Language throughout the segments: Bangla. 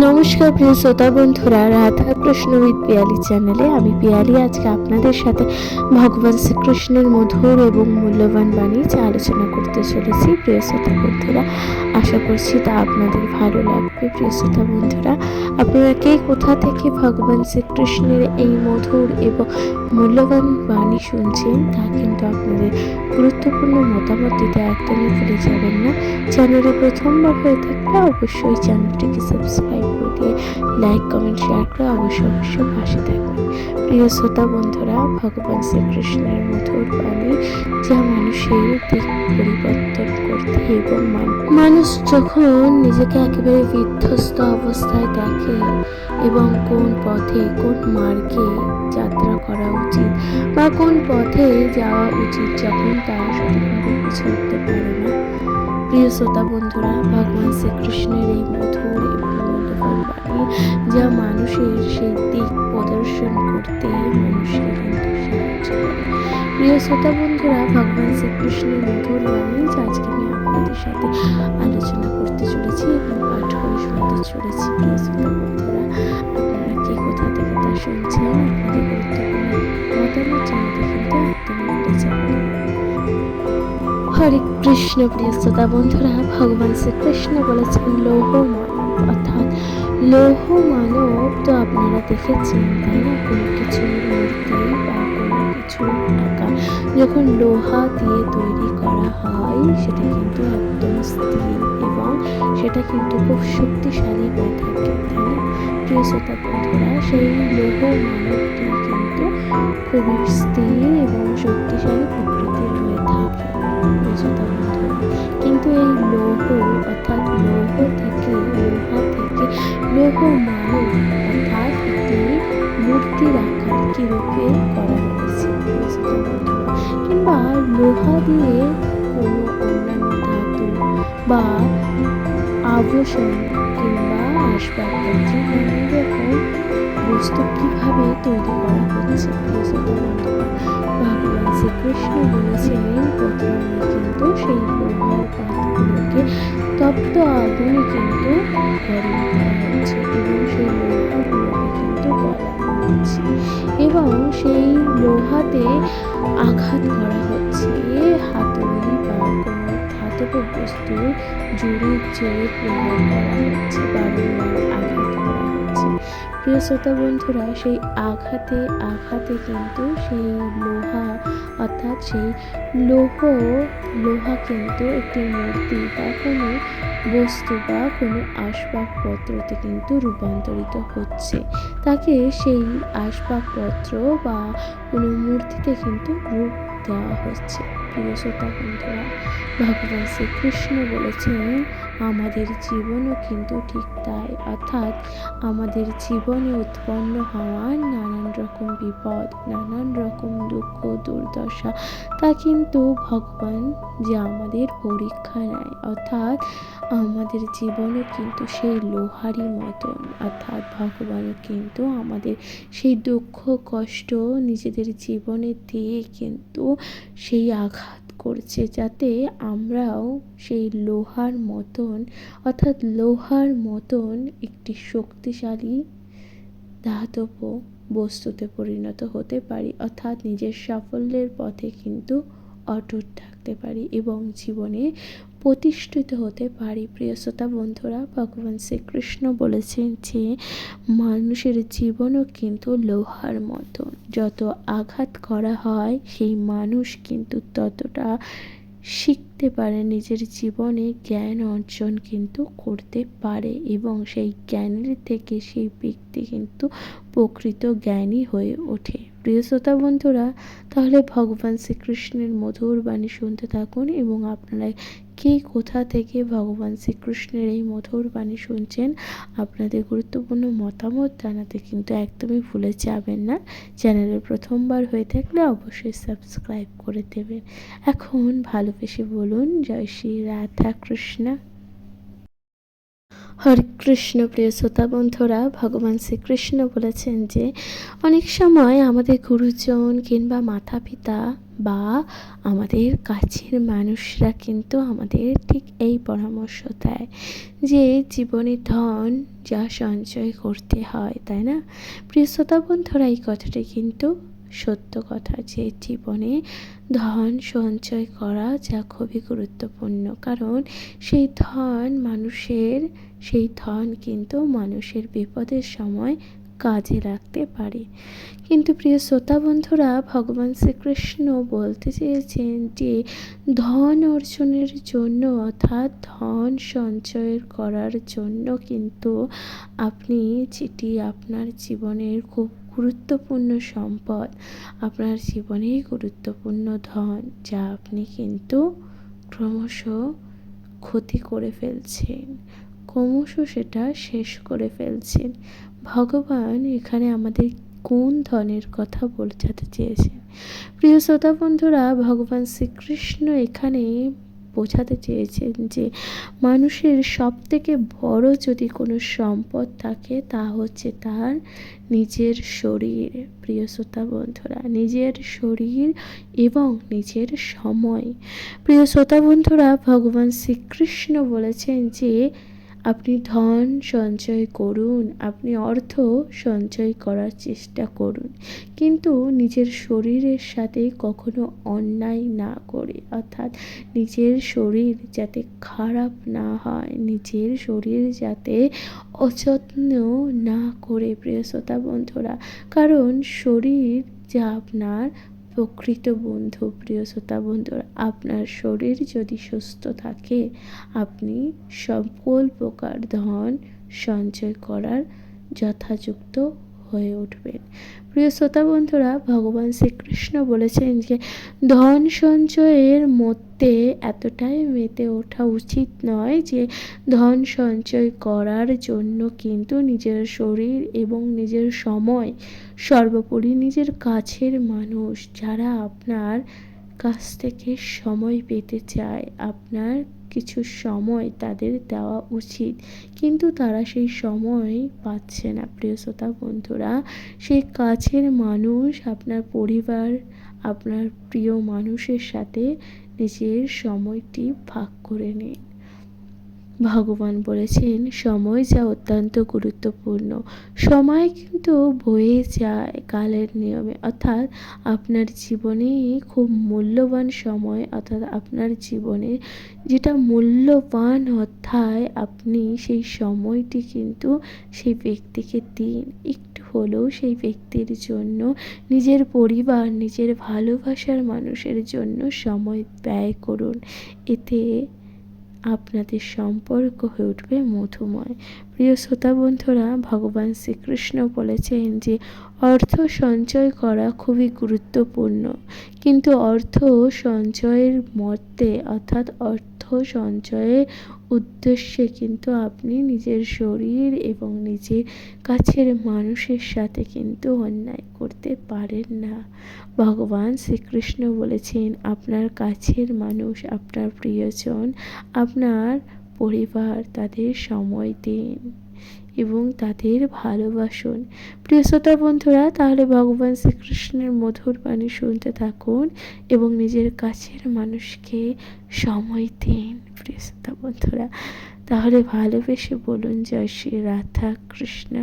নমস্কার প্রিয় শ্রোতা বন্ধুরা, রাধা কৃষ্ণ উইথ পিয়ালি চ্যানেলে আমি পিয়ালি আজকে আপনাদের সাথে ভগবান শ্রীকৃষ্ণের মধুর এবং মূল্যবান বাণী আলোচনা করতে চলেছি, প্রিয় শ্রোতা বন্ধুরা। আশা করছি তা আপনাদের ভালো লাগবে। প্রিয় শ্রোতা বন্ধুরা, আপনারা কোথা থেকে ভগবান শ্রীকৃষ্ণের এই মধুর এবং মূল্যবান বাণী শুনছেন, তা কিন্তু আপনাদের গুরুত্বপূর্ণ মতামত দিতে একদমই ভুলে যাবেন না। চ্যানেলে প্রথমবার হয়ে থাকলে অবশ্যই চ্যানেলটিকে সাবস্ক্রাইব করে দিয়ে লাইক, কমেন্ট, শেয়ার করে অবশ্যই অবশ্যই পাশে থাকবেন। প্রিয় শ্রোতা বন্ধুরা, ভগবান শ্রীকৃষ্ণের মধুর বাণী যা মানুষের দিক পরিবর্তন করতে এবং মানুষ যখন নিজেকে একেবারে বিধ্বস্ত অবস্থায় দেখে এবং কোন পথে কোন মার্গে যাত্রা করা উচিত বা কোন পথে যাওয়া উচিত যখন তারা সঠিকভাবে বুঝে উঠতে পারে না। প্রিয় শ্রোতা বন্ধুরা, ভগবান শ্রীকৃষ্ণের এই মধুর এবং বাণী যা মানুষের সেই দিক প্রদর্শন করতে কিন্তু সাহায্য করে। প্রিয় শ্রোতা বন্ধুরা, ভগবান শ্রীকৃষ্ণের মধুর বাণী আজকে আমি আপনাদের সাথে আলোচনা করতে চলেছি এবং পাঠ করে শুনতে চলেছি। প্রিয় শ্রোতা বন্ধুরা, আপনারা কোথা থেকে তা শুনছেন? আপনাদের গুরুত্বপূর্ণ মতামত কিন্তু একদম যাবেন হরে কৃষ্ণ, প্রিয় শ্রোতা বন্ধুরা, ভগবান শ্রীকৃষ্ণ বলেছেন লৌহ অর্থাৎ লৌহ মানব তো আপনারা দেখেছেন, তাই না? কোনো কিছু মূর্তি বা কোনো কিছু আকার যখন লোহা দিয়ে তৈরি করা হয়, সেটা কিন্তু একদম স্থির এবং সেটা কিন্তু খুব শক্তিশালী হয়ে থাকে, তাই না? প্রিয় শ্রোতা বন্ধুরা, সেই লৌহ মানবটি কিন্তু খুবই স্থির এবং শক্তিশালী প্রকৃতির হয়ে থাকে কিন্তু এই লৌহ অর্থাৎ লৌহ মানব অর্থাৎ একটি মূর্তির আকার কি রূপে করা হয়েছে কিংবা লোহা দিয়ে কোনো অন্যান্য ধাতু বা আভূষণ কিংবা আসবাবপত্র নানান রকম বস্তু কীভাবে তৈরি করা হচ্ছে ভগবান শ্রীকৃষ্ণ বলেছেন প্রথমে কিন্তু সেই লোহার পাতগুলোকে তপ্ত আগুনে কিন্তু গরম করা হচ্ছে এবং সেই লোহাগুলোকে কিন্তু গলানো হচ্ছে এবং সেই লোহাতে আঘাত করা হচ্ছে। হাতুড়ি বা কোনো ধাতব বস্তু জোরে জোরে প্রহার করা হচ্ছে, বারংবার আঘাত করা হচ্ছে। প্রিয় শ্রোতা বন্ধুরা, সেই আঘাতে আঘাতে কিন্তু সেই লোহা অর্থাৎ সেই লৌহ, লোহা কিন্তু একটি মূর্তি বা কোনো বস্তু বা কোনো আসবাবপত্রতে কিন্তু রূপান্তরিত হচ্ছে। তাকে সেই আসবাবপত্র বা কোনো মূর্তিতে কিন্তু রূপ দেওয়া হচ্ছে। প্রিয় শ্রোতা বন্ধুরা, ভগবান শ্রীকৃষ্ণ বলেছেন আমাদের জীবনও কিন্তু ঠিক তাই, অর্থাৎ আমাদের জীবনে উৎপন্ন হওয়া নানান রকম বিপদ, নানান রকম দুঃখ, দুর্দশা, তা কিন্তু ভগবান যে আমাদের পরীক্ষা নেয়, অর্থাৎ আমাদের জীবনও কিন্তু সেই লোহারই মতন, অর্থাৎ ভগবানও কিন্তু আমাদের সেই দুঃখ, কষ্ট, নিজেদের জীবনে দিয়ে কিন্তু সেই আঘাত করছে যাতে আমরাও সেই লোহার মতন, অর্থাৎ লোহার মতন একটি শক্তিশালী ধাতব বস্তুতে পরিণত হতে পারি, অর্থাৎ নিজের সাফল্যের পথে কিন্তু অটুট থাকতে পারি এবং জীবনে প্রতিষ্ঠিত হতে পারি। প্রিয় শ্রোতা বন্ধুরা, ভগবান শ্রীকৃষ্ণ বলেছেন যে, মানুষের জীবনও কিন্তু লোহার মতো। যত আঘাত করা হয়, সেই মানুষ কিন্তু ততটা শিখতে পারে, নিজের জীবনে জ্ঞান অর্জন কিন্তু করতে পারে এবং সেই জ্ঞানের থেকে সেই ব্যক্তি কিন্তু প্রকৃত জ্ঞানী হয়ে ওঠে। প্রিয় শ্রোতা বন্ধুরা, তাহলে ভগবান শ্রীকৃষ্ণের মধুর বাণী শুনতে থাকুন এবং আপনারা কে কোথা থেকে ভগবান শ্রীকৃষ্ণের এই মধুর বাণী শুনছেন। আপনাদের গুরুত্বপূর্ণ মতামত জানাতে কিন্তু একদমই ভুলে যাবেন না। চ্যানেলে প্রথমবার হয়ে থাকলে অবশ্যই সাবস্ক্রাইব করে দেবেন। এখন ভালোবেসে বলুন, জয় শ্রী রাধা কৃষ্ণ হরে কৃষ্ণ, প্রিয় শ্রোতা বন্ধুরা, ভগবান শ্রীকৃষ্ণ বলেছেন যে, অনেক সময় আমাদের গুরুজন কিংবা মাতা পিতা বা আমাদের কাছের মানুষরা কিন্তু আমাদের ঠিক এই পরামর্শ দেয় যে জীবনে ধন যা সঞ্চয় করতে হয়, তাই না? প্রিয় শ্রোতা বন্ধুরা, এই কথাটি কিন্তু সত্য কথা যে জীবনে ধন সঞ্চয় করা যা খুবই গুরুত্বপূর্ণ। কারণ সেই ধন মানুষের, সেই ধন কিন্তু মানুষের বিপদের সময় কাজে লাগতে পারে। কিন্তু প্রিয় শ্রোতা বন্ধুরা, ভগবান শ্রীকৃষ্ণ বলতে চেয়েছেন যে, ধন অর্জনের জন্য অর্থাৎ ধন সঞ্চয় করার জন্য কিন্তু আপনি যেটি আপনার জীবনের খুব গুরুত্বপূর্ণ সম্পদ, আপনার জীবনেই গুরুত্বপূর্ণ ধন, যা আপনি কিন্তু ক্রমশ ক্ষতি করে ফেলছেন, ক্রমশ সেটা শেষ করে ফেলছেন। ভগবান এখানে আমাদের কোন ধনের কথা বোঝাতে চেয়েছেন? প্রিয় শ্রোতা বন্ধুরা, ভগবান শ্রীকৃষ্ণ এখানে বোঝাতে চেয়েছেন যে মানুষের সব থেকে বড় যদি কোনো সম্পদ থাকে, তা হচ্ছে তার নিজের শরীর। প্রিয় শ্রোতা বন্ধুরা, নিজের শরীর এবং নিজের সময়। প্রিয় শ্রোতা বন্ধুরা, ভগবান শ্রীকৃষ্ণ বলেছেন যে আপনি ধন সঞ্চয় করুন, আপনি অর্থ সঞ্চয় করার চেষ্টা করুন। কিন্তু নিজের শরীরের সাথে কখনো অন্যায় না করে, অর্থাৎ নিজের শরীর যাতে খারাপ না হয়, নিজের শরীর যাতে অযত্ন না করে, প্রিয় শ্রোতা বন্ধুরা। কারণ শরীর যা আপনার প্রকৃত বন্ধু, প্রিয় শ্রোতা বন্ধুরা, আপনার শরীর যদি সুস্থ থাকে, আপনি সকল প্রকার ধন সঞ্চয় করার যথাযুক্ত হয়ে উঠবেন। প্রিয় শ্রোতা বন্ধুরা, ভগবান শ্রীকৃষ্ণ বলেছেন যে, ধন সঞ্চয়ের মধ্যে এতটাই মেতে ওঠা উচিত নয় যে, ধন সঞ্চয় করার জন্য কিন্তু নিজের শরীর এবং নিজের সময় সর্বোপরি নিজের কাছের মানুষ যারা আপনার কাছ থেকে সময় পেতে চায়। আপনার কিছু সময় তাদের দেওয়া উচিত। কিন্তু তারা সেই সময় পাচ্ছে না, প্রিয় শ্রোতা বন্ধুরা। সেই কাছের মানুষ আপনার পরিবার, আপনার প্রিয় মানুষের সাথে নিজের সময়টি ভাগ করে নিন ভগবান বলেছেন, সময় যা অত্যন্ত গুরুত্বপূর্ণ। সময় কিন্তু বয়ে যায় কালের নিয়মে। অর্থাৎ আপনার জীবনে খুব মূল্যবান সময়, অর্থাৎ আপনার জীবনে যেটা মূল্যবান অধ্যায়, আপনি সেই সময়টি কিন্তু সেই ব্যক্তিকে দিন। একটু হলেও সেই ব্যক্তির জন্য, নিজের পরিবার, নিজের ভালোবাসার মানুষের জন্য সময় ব্যয় করুন। এতে আপনাদের সম্পর্ক হয়ে উঠবে মধুময়। প্রিয় শ্রোতা বন্ধুরা, ভগবান শ্রীকৃষ্ণ বলেছেন যে অর্থ সঞ্চয় করা খুবই গুরুত্বপূর্ণ। কিন্তু অর্থ সঞ্চয়ের মধ্যে অর্থাৎ অর্থ সঞ্চয়ের উদ্দেশ্যে কিন্তু আপনি নিজের শরীর এবং নিজের কাছের মানুষের সাথে কিন্তু অন্যায় করতে পারেন না। ভগবান শ্রীকৃষ্ণ বলেছেন, আপনার কাছের মানুষ, আপনার প্রিয়জন, আপনার পরিবার, তাদের সময় দিন এবং তাদের ভালোবাসুন। প্রিয় শ্রোতা বন্ধুরা, তাহলে ভগবান শ্রীকৃষ্ণের মধুর বাণী শুনতে থাকুন এবং নিজের কাছের মানুষকে সময় দিন, প্রিয় শ্রোতা বন্ধুরা। তাহলে ভালোবেসে বলুন, জয় শ্রী রাধা কৃষ্ণ।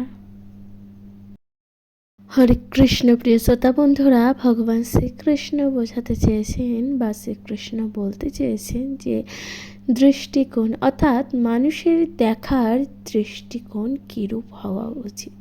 হরে কৃষ্ণ, প্রিয় শ্রোতা বন্ধুরা, ভগবান শ্রীকৃষ্ণ বোঝাতে চেয়েছেন বা শ্রীকৃষ্ণ বলতে চেয়েছেন যে দৃষ্টিকোণ, অর্থাৎ মানুষের দেখার দৃষ্টিকোণ কীরূপ হওয়া উচিত?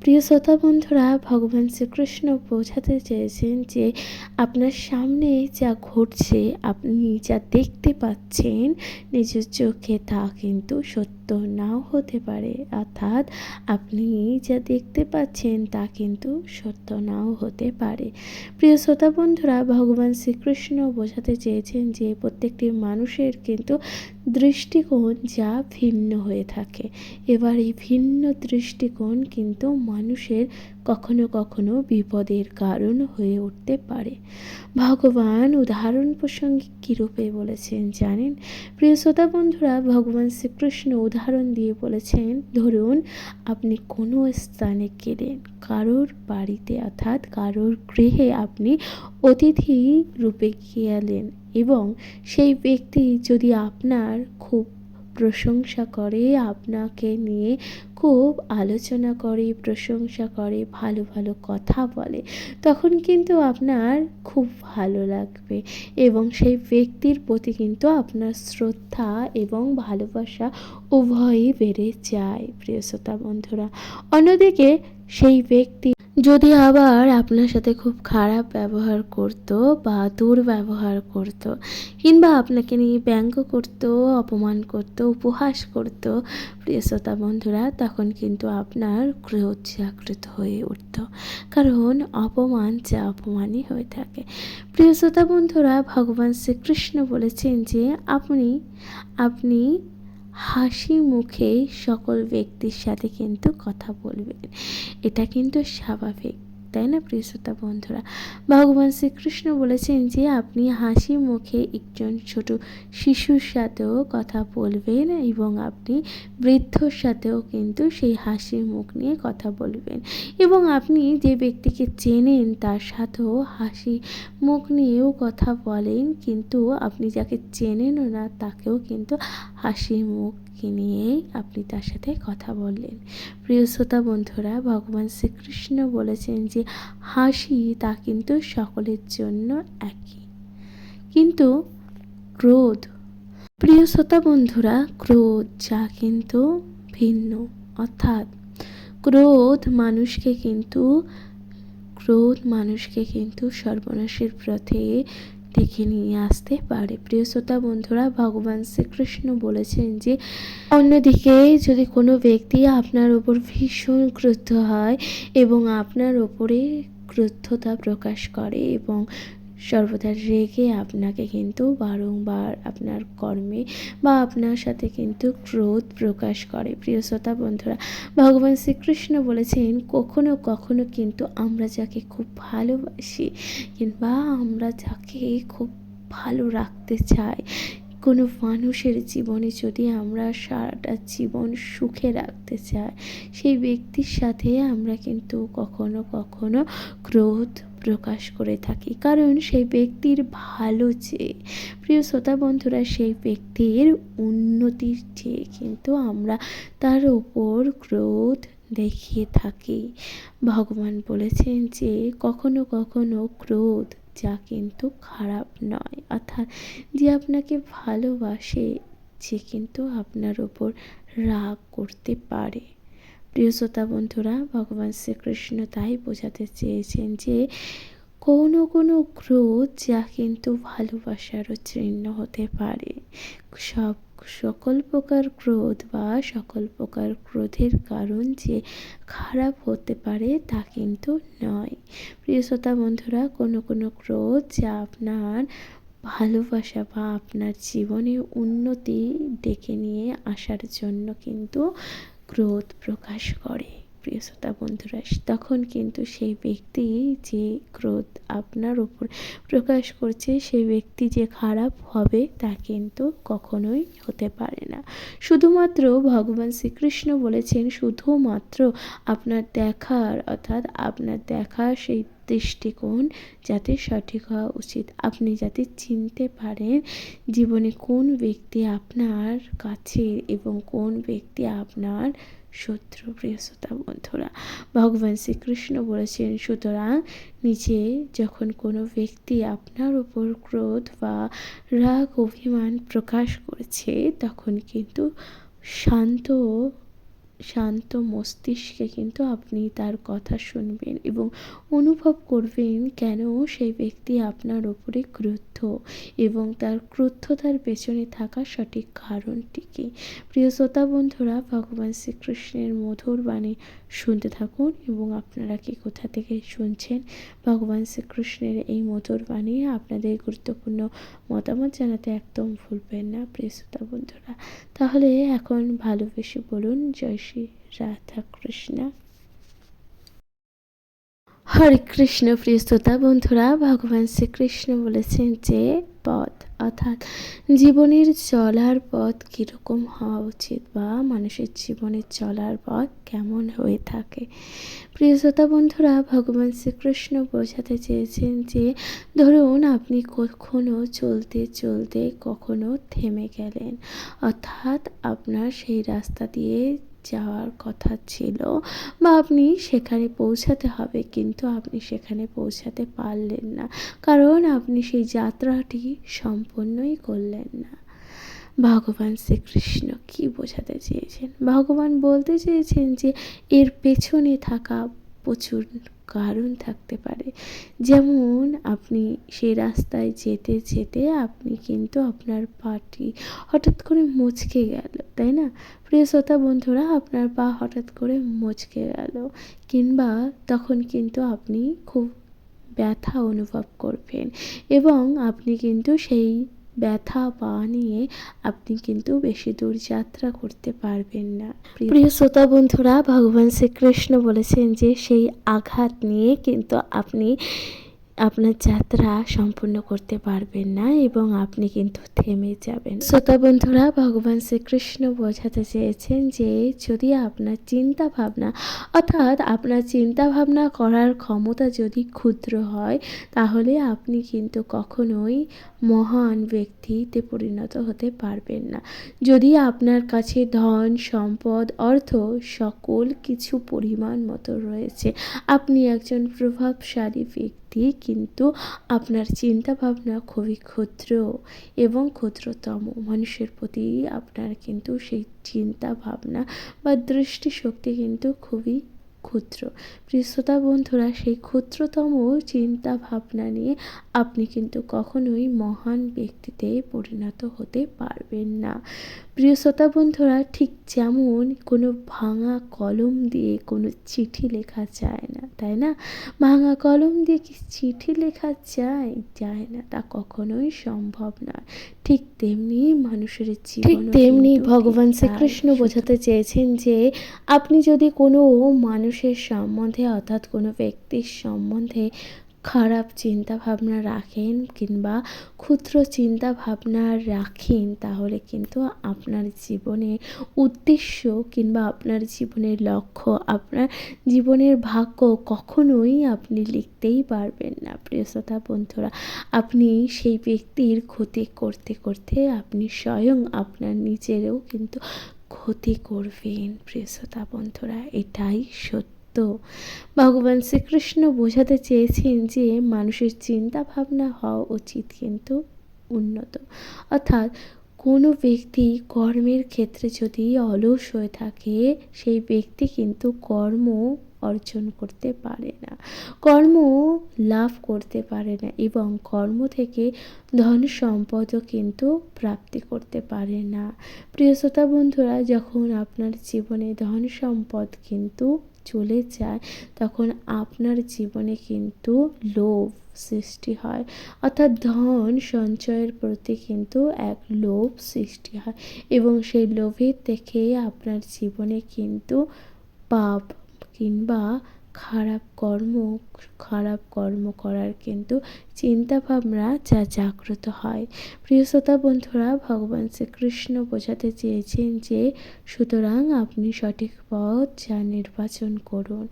প্রিয় শ্রোতা বন্ধুরা, ভগবান শ্রীকৃষ্ণ বোঝাতে চেয়েছেন যে আপনার সামনে যা ঘটছে, আপনি যা দেখতে পাচ্ছেন নিজের চোখে তা কিন্তু সত্য। নাও হতে পারে। অর্থাৎ আপনি যা দেখতে পাচ্ছেন তা কিন্তু সত্য নাও হতে পারে। প্রিয় শ্রোতা বন্ধুরা, ভগবান শ্রীকৃষ্ণ বোঝাতে চেয়েছেন যে প্রত্যেকটি মানুষের কিন্তু দৃষ্টিকোণ যা ভিন্ন হয়ে থাকে। এবার এই ভিন্ন দৃষ্টিকোণ কিন্তু মানুষের কখনো কখনো বিপদের কারণ হয়ে উঠতে পারে। ভগবান উদাহরণ প্রসঙ্গে কীরূপে বলেছেন জানেন? প্রিয় শ্রোতা বন্ধুরা, ভগবান শ্রীকৃষ্ণ উদাহরণ দিয়ে বলেছেন, ধরুন আপনি কোনো স্থানে গেলেন, কারোর বাড়িতে অর্থাৎ কারোর গৃহে আপনি অতিথি রূপে গেলেন এবং সেই ব্যক্তি যদি আপনার খুব প্রশংসা করে, আপনাকে নিয়ে খুব আলোচনা করে, প্রশংসা করে, ভালো ভালো কথা বলে। তখন কিন্তু আপনার খুব ভালো লাগবে এবং সেই ব্যক্তির প্রতি কিন্তু আপনার শ্রদ্ধা এবং ভালোবাসা উভয়ই বেড়ে যায়, প্রিয় শ্রোতা বন্ধুরা। অন্যদিকে সেই ব্যক্তি যদি আবার আপনার সাথে খুব খারাপ ব্যবহার করত বা দুর্ব্যবহার করত, কিংবা আপনাকে নিয়ে ব্যঙ্গ করত, অপমান করত, উপহাস করত, প্রিয় শ্রোতা বন্ধুরা, তখন কিন্তু আপনার ক্রোধ জাগ্রত হয়ে উঠত। কারণ অপমান যা অপমানই হয়ে থাকে। প্রিয় শ্রোতা বন্ধুরা, ভগবান শ্রীকৃষ্ণ বলেছেন যে আপনি আপনি হাসি মুখে সকল ব্যক্তির সাথে কিন্তু কথা বলবেন। এটা কিন্তু স্বাভাবিক। তাই না প্রিয় শ্রোতা বন্ধুরা? ভগবান শ্রীকৃষ্ণ বলেছেন যে আপনি হাসি মুখে একজন ছোট শিশুর সাথেও কথা বলবেন এবং আপনি বৃদ্ধর সাথেও কিন্তু সেই হাসি মুখ নিয়ে কথা বলবেন। এবং আপনি যে ব্যক্তিকে চেনেন তার সাথেও হাসি মুখ নিয়েও কথা বলেন, কিন্তু আপনি যাকে চেনেনও না তাকেও কিন্তু হাসি মুখ নিয়েই আপনি তার সাথে কথা বললেন। প্রিয় শ্রোতা বন্ধুরা, ভগবান শ্রীকৃষ্ণ বলেছেন যে, হাসি তা কিন্তু সকলের জন্য একই। কিন্তু ক্রোধ, প্রিয় শ্রোতা বন্ধুরা, ক্রোধ যা কিন্তু ভিন্ন। অর্থাৎ ক্রোধ মানুষকে কিন্তু, ক্রোধ মানুষকে কিন্তু সর্বনাশের পথে ডেকে নিয়ে আসতে পারে। প্রিয় শ্রোতা বন্ধুরা, ভগবান শ্রীকৃষ্ণ বলেছেন যে, অন্যদিকে যদি কোনো ব্যক্তি আপনার ওপর ভীষণ ক্রুদ্ধ হয় এবং আপনার ওপরে ক্রুদ্ধতা প্রকাশ করে এবং সর্বদা রেগে আপনাকে কিন্তু বারংবার আপনার কর্মে বা আপনার সাথে কিন্তু ক্রোধ প্রকাশ করে। প্রিয় শ্রোতা বন্ধুরা, ভগবান শ্রীকৃষ্ণ বলেছেন, কখনো কখনো কিন্তু আমরা যাকে খুব ভালোবাসি কিংবা আমরা যাকে খুব ভালো রাখতে চাই কোনো মানুষের জীবনে যদি আমরা সারাটা জীবন সুখে রাখতে চাই, সেই ব্যক্তির সাথে আমরা কিন্তু কখনো কখনো ক্রোধ প্রকাশ করে থাকি। কারণ সেই ব্যক্তির ভালো চেয়ে, প্রিয় শ্রোতা বন্ধুরা, সেই ব্যক্তির উন্নতির চেয়ে কিন্তু আমরা তার ওপর ক্রোধ দেখিয়ে থাকি। ভগবান বলেছেন যে কখনো কখনো ক্রোধ যা কিন্তু খারাপ নয়। অর্থাৎ যে আপনাকে ভালোবাসে যে কিন্তু আপনার ওপর রাগ করতে পারে। প্রিয় শ্রোতা বন্ধুরা, ভগবান শ্রীকৃষ্ণ তাই বোঝাতে চেয়েছেন যে, কোনো কোনো ক্রোধ যা কিন্তু ভালোবাসারও চিহ্ন হতে পারে। সব সকল প্রকার ক্রোধ বা সকল প্রকার ক্রোধের কারণ যে খারাপ হতে পারে তা কিন্তু নয়। প্রিয় শ্রোতা বন্ধুরা, কোনো কোনো ক্রোধ যা আপনার ভালোবাসা বা আপনার জীবনে উন্নতি ডেকে নিয়ে আসার জন্য কিন্তু ক্রোধ প্রকাশ করে। প্রিয় শ্রোতা বন্ধুরা, তখন কিন্তু সেই ব্যক্তি যে ক্রোধ আপনার উপর প্রকাশ করছে, সেই ব্যক্তি যে খারাপ হবে তা কিন্তু কখনোই হতে পারে না। শুধুমাত্র ভগবান শ্রীকৃষ্ণ বলেছেন, শুধুমাত্র আপনার দেখার, অর্থাৎ আপনার দেখা সেই দৃষ্টিকোণ যাতে সঠিক হওয়া উচিত। আপনি যাতে চিনতে পারেন জীবনে কোন ব্যক্তি আপনার কাছে এবং কোন ব্যক্তি আপনার শত্রু, প্রিয় শ্রোতা বন্ধুরা। ভগবান শ্রীকৃষ্ণ বলেছেন, সুতরাং নিজে যখন কোনো ব্যক্তি আপনার ওপর ক্রোধ বা রাগ, অভিমান প্রকাশ করছে, তখন কিন্তু শান্ত শান্ত মস্তিষ্কে কিন্তু আপনি তার কথা শুনবেন এবং অনুভব করবেন কেন সেই ব্যক্তি আপনার ওপরে ক্রুদ্ধ। এবং তার ক্রুদ্ধতার পেছনে থাকা সঠিক কারণটি কী? প্রিয় শ্রোতা বন্ধুরা, ভগবান শ্রীকৃষ্ণের মধুর বাণী শুনতে থাকুন এবং আপনারা কি কোথা থেকে শুনছেন? ভগবান শ্রীকৃষ্ণের এই মধুর বাণী আপনাদের গুরুত্বপূর্ণ মতামত জানাতে একদম ভুলবেন না, প্রিয় শ্রোতা বন্ধুরা। তাহলে এখন ভালোবেসে বলুন, জয় শ্রী রাধা কৃষ্ণ হরে কৃষ্ণ, প্রিয় শ্রোতা বন্ধুরা, ভগবান শ্রীকৃষ্ণ বলেছেন যে পথ অর্থাৎ জীবনের চলার পথ কীরকম হওয়া উচিত বা মানুষের জীবনের চলার পথ কেমন হয়ে থাকে। প্রিয় শ্রোতা বন্ধুরা, ভগবান শ্রীকৃষ্ণ বোঝাতে চেয়েছেন যে ধরুন আপনি কখনো চলতে চলতে কখনো থেমে গেলেন। অর্থাৎ আপনার সেই রাস্তা দিয়ে যাওয়ার কথা ছিল বা আপনি সেখানে পৌঁছাতে হবে, কিন্তু আপনি সেখানে পৌঁছাতে পারলেন না। কারণ আপনি সেই যাত্রাটি সম্পূর্ণই করলেন না। ভগবান শ্রীকৃষ্ণ কি বোঝাতে চেয়েছেন? ভগবান বলতে চেয়েছেন যে, এর পেছনে থাকা প্রচুর কারণ থাকতে পারে। যেমন, আপনি সেই রাস্তায় যেতে যেতে আপনি কিন্তু আপনার পাটি হঠাৎ করে মুচকে গেল, তাই না? প্রিয় শ্রোতা বন্ধুরা, আপনার পা হঠাৎ করে মুচকে গেল কিংবা তখন কিন্তু আপনি খুব ব্যথা অনুভব করবেন এবং আপনি কিন্তু সেই ব্যথা, পা নিয়ে আপনি কিন্তু বেশি দূর যাত্রা করতে পারবেন না। প্রিয় শ্রোতা বন্ধুরা, ভগবান শ্রীকৃষ্ণ বলেছেন যে, সেই আঘাত নিয়ে কিন্তু আপনি আপনার যাত্রা সম্পূর্ণ করতে পারবেন না এবং আপনি কিন্তু থেমে যাবেন। শ্রোতা বন্ধুরা, ভগবান শ্রীকৃষ্ণ বোঝাতে চেয়েছেন যে, যদি আপনার চিন্তা ভাবনা অর্থাৎ আপনার চিন্তা ভাবনা করার ক্ষমতা যদি ক্ষুদ্র হয়, তাহলে আপনি কিন্তু কখনোই মহান ব্যক্তিতে পরিণত হতে পারবেন না। যদি আপনার কাছে ধন, সম্পদ, অর্থ সকল কিছু পরিমাণ মতো রয়েছে, আপনি একজন প্রভাবশালী ব্যক্তি, কিন্তু আপনার চিন্তা ভাবনা খুবই ক্ষুদ্র এবং ক্ষুদ্রতম। মানুষের প্রতি আপনার কিন্তু সেই চিন্তা ভাবনা বা দৃষ্টিশক্তি কিন্তু খুবই ক্ষুদ্র। প্রিয়তা বন্ধুরা সেই ক্ষুদ্রতম চিন্তা ভাবনা নিয়ে আপনি কিন্তু কখনোই মহান ব্যক্তিতে পরিণত হতে পারবেন না। প্রিয় শ্রোতা বন্ধুরা ঠিক যেমন কোনো ভাঙা কলম দিয়ে কোনো চিঠি লেখা যায় না তাই না? ভাঙা কলম দিয়ে কি চিঠি লেখা যায়? যায় না তা কখনোই সম্ভব নয়। ঠিক তেমনি মানুষের জীবন ঠিক তেমনি ভগবান শ্রীকৃষ্ণ বোঝাতে চেয়েছেন যে আপনি যদি কোনো মানুষের সম্বন্ধে অর্থাৎ কোনো ব্যক্তির সম্বন্ধে খারাপ চিন্তা ভাবনা রাখেন কিংবা ক্ষুদ্র চিন্তা ভাবনা রাখেন, তাহলে কিন্তু আপনার জীবনের উদ্দেশ্য কিংবা আপনার জীবনের লক্ষ্য, আপনার জীবনের ভাগ্য কখনোই আপনি লিখতেই পারবেন না। প্রিয় শ্রোতা বন্ধুরা, আপনি সেই ব্যক্তির ক্ষতি করতে করতে আপনি স্বয়ং আপনার নিজেরও কিন্তু ক্ষতি করবেন। প্রিয় শ্রোতা বন্ধুরা, এটাই সত্য। ভগবান শ্রীকৃষ্ণ বোঝাতে চেয়েছেন যে মানুষের চিন্তা ভাবনা হওয়া উচিত কিন্তু উন্নত। অর্থাৎ কোনো ব্যক্তি কর্মের ক্ষেত্রে যদি অলস হয়ে থাকে, সেই ব্যক্তি কিন্তু কর্ম অর্জন করতে পারে না। কর্ম লাভ করতে পারে না এবং কর্ম থেকে ধন সম্পদও কিন্তু প্রাপ্তি করতে পারে না। প্রিয় শ্রোতা বন্ধুরা, যখন আপনার জীবনে ধন সম্পদ কিন্তু চলে যায়, তখন আপনার জীবনে কিন্তু লোভ সৃষ্টি হয়। অর্থাৎ ধন সঞ্চয়ের প্রতি কিন্তু এক লোভ সৃষ্টি হয় এবং সেই লোভের থেকে আপনার জীবনে কিন্তু পাপ কিংবা খারাপ কর্ম খারাপ কর্ম করার কিন্তু চিন্তা ভাবনা যা জাগ্রত হয়। প্রিয় শ্রোতা বন্ধুরা, ভগবান শ্রীকৃষ্ণ বোঝাতে চেয়েছেন যে, সুতরাং আপনি সঠিক পথ যা নির্বাচন করুন।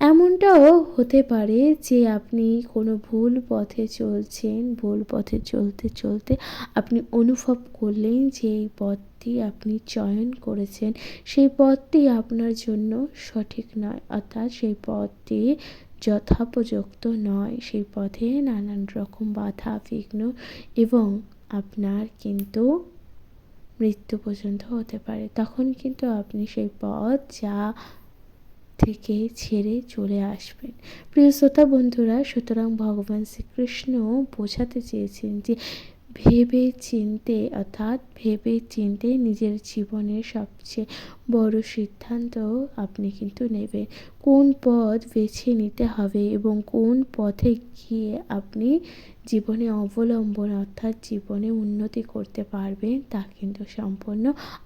এমনটাও হতে পারে যে, আপনি কোনো ভুল পথে চলছেন, ভুল পথে চলতে চলতে আপনি অনুভব করলেন যে, এই পথটি আপনি চয়ন করেছেন। সেই পথটি আপনার জন্য সঠিক নয়, অর্থাৎ সেই পথটি যথোপযুক্ত নয়। সেই পথে নানান রকম বাধা, বিঘ্ন এবং আপনার কিন্তু মৃত্যু পর্যন্ত হতে পারে। তখন কিন্তু আপনি সেই পথ যা থেকে ছেড়ে চলে আসবেন। প্রিয় শ্রোতা বন্ধুরা, সুতরাং ভগবান শ্রীকৃষ্ণ বোঝাতে চেয়েছেন যে ভেবে চিনতে অর্থাৎ ভেবে চিনতে নিজের জীবনের সবচেয়ে বড় সিদ্ধান্ত আপনি কিন্তু নেবেন। কোন পথ বেছে নিতে হবে এবং কোন পথে গিয়ে আপনি জীবনে অবলম্বন, অর্থাৎ জীবনে উন্নতি করতে পারবেন তা কিন্তু সম্পূর্ণ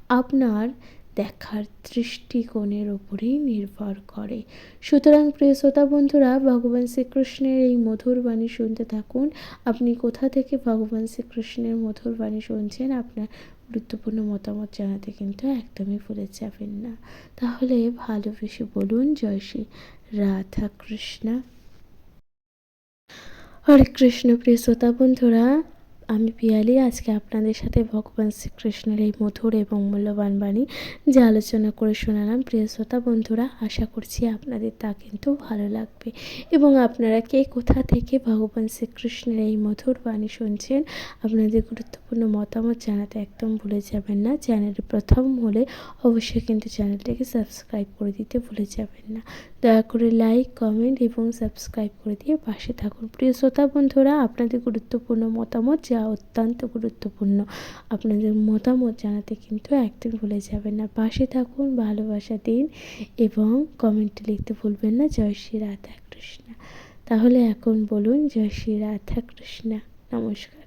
আপনার দেখার দৃষ্টিকোণের ওপরেই নির্ভর করে। সুতরাং প্রিয় শ্রোতা বন্ধুরা, ভগবান শ্রীকৃষ্ণের এই মধুর বাণী শুনতে থাকুন। আপনি কোথা থেকে ভগবান শ্রীকৃষ্ণের মধুর বাণী শুনছেন? আপনার গুরুত্বপূর্ণ মতামত জানাতে কিন্তু একদমই ভুলে যাবেন না। তাহলে ভালোবেসে বলুন, জয় শ্রী রাধা কৃষ্ণ হরে কৃষ্ণ, প্রিয় শ্রোতা বন্ধুরা আমি পিয়ালি, আজকে আপনাদের সাথে ভগবান শ্রীকৃষ্ণের এই মধুর এবং মূল্যবান বাণী যে আলোচনা করে শোনালাম। প্রিয় শ্রোতা বন্ধুরা, আশা করছি আপনাদের তা কিন্তু ভালো লাগবে। এবং আপনারা কে কোথা থেকে ভগবান শ্রীকৃষ্ণের এই মধুর বাণী শুনছেন, আপনাদের গুরুত্বপূর্ণ মতামত জানাতে একদম ভুলে যাবেন না। চ্যানেলে প্রথম হলে অবশ্যই কিন্তু চ্যানেলটিকে সাবস্ক্রাইব করে দিতে ভুলে যাবেন না। দয়া করে লাইক, কমেন্ট এবং সাবস্ক্রাইব করে দিয়ে পাশে থাকুন। প্রিয় শ্রোতা বন্ধুরা, আপনাদের গুরুত্বপূর্ণ মতামত যা অত্যন্ত গুরুত্বপূর্ণ। আপনাদের মতামত জানাতে কিন্তু একদিন ভুলে যাবেন না। পাশে থাকুন, ভালোবাসা দিন এবং কমেন্টে লিখতে ভুলবেন না, জয় শ্রী রাধা কৃষ্ণ তাহলে এখন বলুন, জয় শ্রী রাধা কৃষ্ণ নমস্কার।